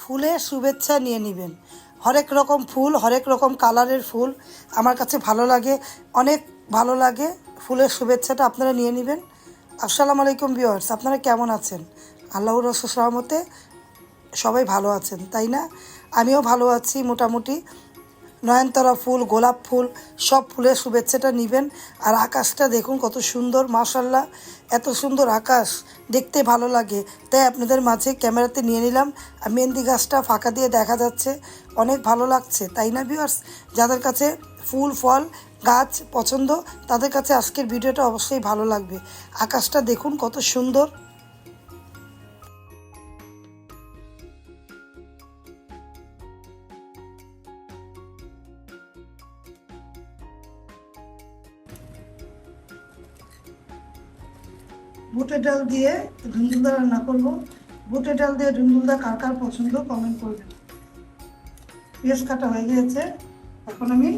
ফুলের শুভেচ্ছা নিয়ে নেবেন। হরেক রকম ফুল, হরেক রকম কালারের ফুল আমার কাছে ভালো লাগে। অনেক ভালো লাগে ফুলের শুভেচ্ছাটা আপনারা নিয়ে নেবেন। আসসালামু আলাইকুম বিওয়ার্স আপনারা কেমন আছেন? আল্লাহর রসুল সহমতে সবাই ভালো আছেন, তাই না? আমিও ভালো আছি মোটামুটি। নয়নতারা ফুল, গোলাপ ফুল, সব ফুলের শুভেচ্ছাটা নেবেন। আর আকাশটা দেখুন কত সুন্দর মাশাল্লাহ এত সুন্দর আকাশ, দেখতে ভালো লাগে। তাই আপনাদের মাঝে ক্যামেরাতে নিয়ে নিলাম। আর মেহেন্দি গাছটা ফাঁকা দিয়ে দেখা যাচ্ছে। অনেক ভালো লাগছে, তাই না ভিউয়ার্স? যাদের কাছে ফুল, ফল, গাছ পছন্দ, তাদের কাছে আজকের ভিডিওটা অবশ্যই ভালো লাগবে। আকাশটা দেখুন কত সুন্দর। বুটের ডাল দিয়ে ধুন্দুলদা রান্না করব। বুটের ডাল দিয়ে ধুন্দুলদা কার কার পছন্দ কমেন্ট করবেন। পেঁয়াজ কাটা হয়ে গিয়েছে। এখন আমি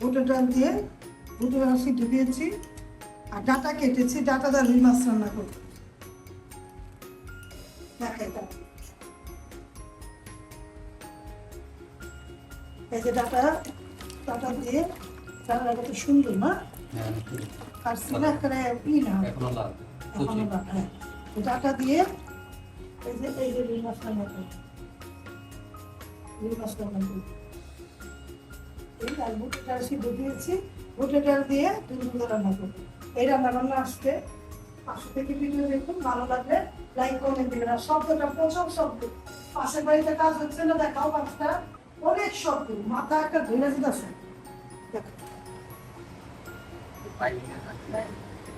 বুটের ডাল দিয়ে বুটের ডাল সিদ্ধ দিয়েছি আর ডাটা কেটেছি। ডাটা দিয়ে রুই মাছ রান্না করব। দেখাই। এই যে ডাটা ডাটা দিয়ে সুন্দর না? আর সিনা করে ই না। না, হ্যাঁ। তো ডাটা দিয়ে এই যে এই যে রুই মাছ রান্না রুই মাছ রান্না এই আর বুটের সিদ্ধ দিয়েছি বুটের দিয়ে দুধ রান্না করব। এই রান্না বান্না আসতে পাশে থেকে ভিডিও দেখুন ভালো লাগলে লাইক কমেন্ট দিবেন। আর শব্দটা প্রচুর শব্দ। পাশের বাড়িতে কাজ হচ্ছে না দেখাও পাঁচটা অনেক শব্দ। মাথা একটা ধরে যেতেছে দেখো।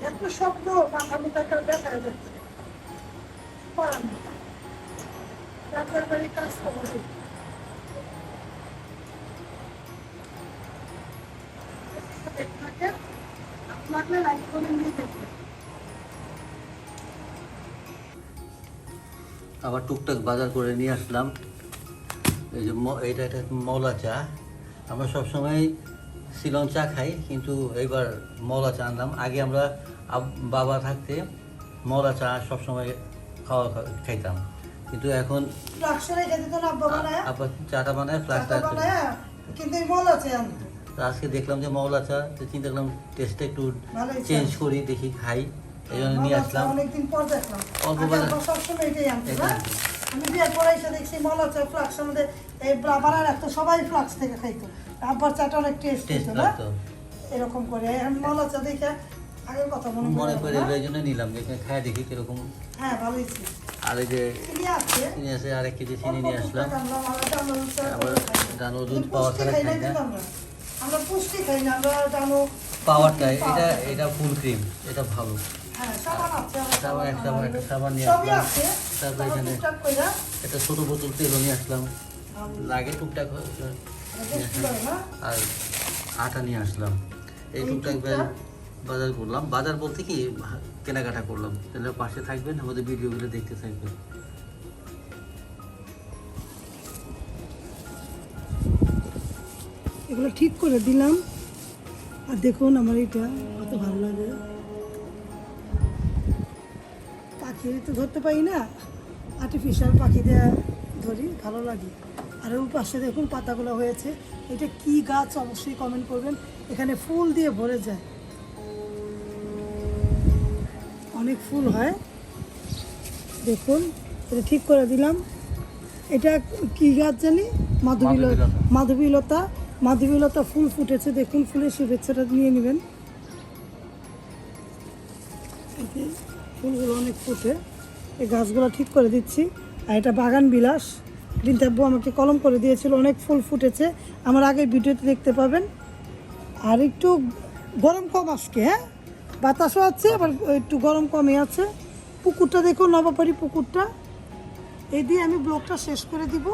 এত শব্দ দেখা যাচ্ছে। আবার টুকটাক বাজার করে নিয়ে আসলাম। এই যে এটা এটা মলা চা। আমরা সবসময় সিলন চা খাই, কিন্তু এবার মলা চা আনলাম। আগে আমরা বাবা থাকতে মলা চা সবসময় খাওয়া খাইতাম। কিন্তু এখন আব্বা চাটা বানায় ফ্লাক্সটা কিন্তু আজকে দেখলাম যে মৌলা চা তো চিন্তা করলাম টেস্টটা একটু চেঞ্জ করি দেখি খাই। এই জন্য নিয়ে আসলাম। অনেকদিন পর দেখলাম। অল্প সবসময় এটাই আনতো না আমি বিয়ের পরে এসে দেখছি মল আছে ফ্লাক্স আমাদের এই রাখতো সবাই ফ্লাক্স থেকে খাইতো। আব্বার চাটা অনেক টেস্ট টেস্ট এরকম করে। এখন মল আছে দেখে আগের কথা মনে পড়ে? এই জন্য নিলাম যে খাই দেখি কীরকম। হ্যাঁ ভালোই ছিল। আর এই যে চিনি আছে। কেজি চিনি নিয়ে আসলাম। আবার। জানো দুধ কিন্তু পাওয়া ছাড়া খাই না খাই না। কিন্তু আমরা। আমরা পুষ্টি খাই না আমরা জানো পাওয়ারটা এটা এটা ফুল ক্রিম এটা ভালো। হ্যাঁ সাবান একটা সাবান একটা সাবান নিয়ে আসলাম। তারপর এখানে একটা ছোট বোতল তেলও নিয়ে আসলাম। লাগে টুকটাক। আর আটা নিয়ে আসলাম। এই টুকটাক? বাজার করলাম। বাজার বলতে কি, কেনাকাটা করলাম। তাহলে পাশে থাকবেন, আমাদের ভিডিওগুলো দেখতে থাকবেন। এগুলো ঠিক করে দিলাম। আর দেখুন আমার এটা কত ভালো লাগে। পাখি তো ধরতে পারি না। আর্টিফিশিয়াল পাখি দেওয়া ধরি, ভালো লাগে। আর ওর পাশে দেখুন পাতাগুলো হয়েছে। এটা কি গাছ, অবশ্যই কমেন্ট করবেন। এখানে ফুল দিয়ে ভরে যায়। অনেক ফুল হয়। দেখুন এটা ঠিক করে দিলাম। এটা কি গাছ জানি? মাধবীলতা। মাধবীলতা। মাধবীলতা। ফুল ফুটেছে। দেখুন ফুলের শুভেচ্ছাটা নিয়ে নেবেন। ফুলগুলো অনেক ফুটে। এই গাছগুলো ঠিক করে দিচ্ছি। আর এটা বাগান বিলাস। রিন্তাব্বু আমাকে কলম করে দিয়েছিল অনেক ফুল ফুটেছে। আমার আগে ভিডিওতে দেখতে পাবেন। আর একটু গরম কম আজকে হ্যাঁ? বাতাসও আছে, আবার একটু গরম কমে আছে। পুকুরটা দেখুন নবাবাড়ি পুকুরটা। এই দিয়ে আমি ব্লগটা শেষ করে দিব।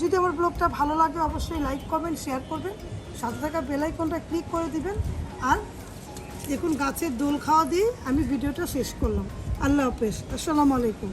যদি আমার ব্লগটা ভালো লাগে, অবশ্যই লাইক করবেন শেয়ার করবেন। সাথে থাকা বেলাইকনটা ক্লিক করে দিবেন। আর দেখুন, গাছের দোল খাওয়া দিয়ে আমি ভিডিওটা শেষ করলাম। আল্লাহ হাফেজ। আসসালামু আলাইকুম।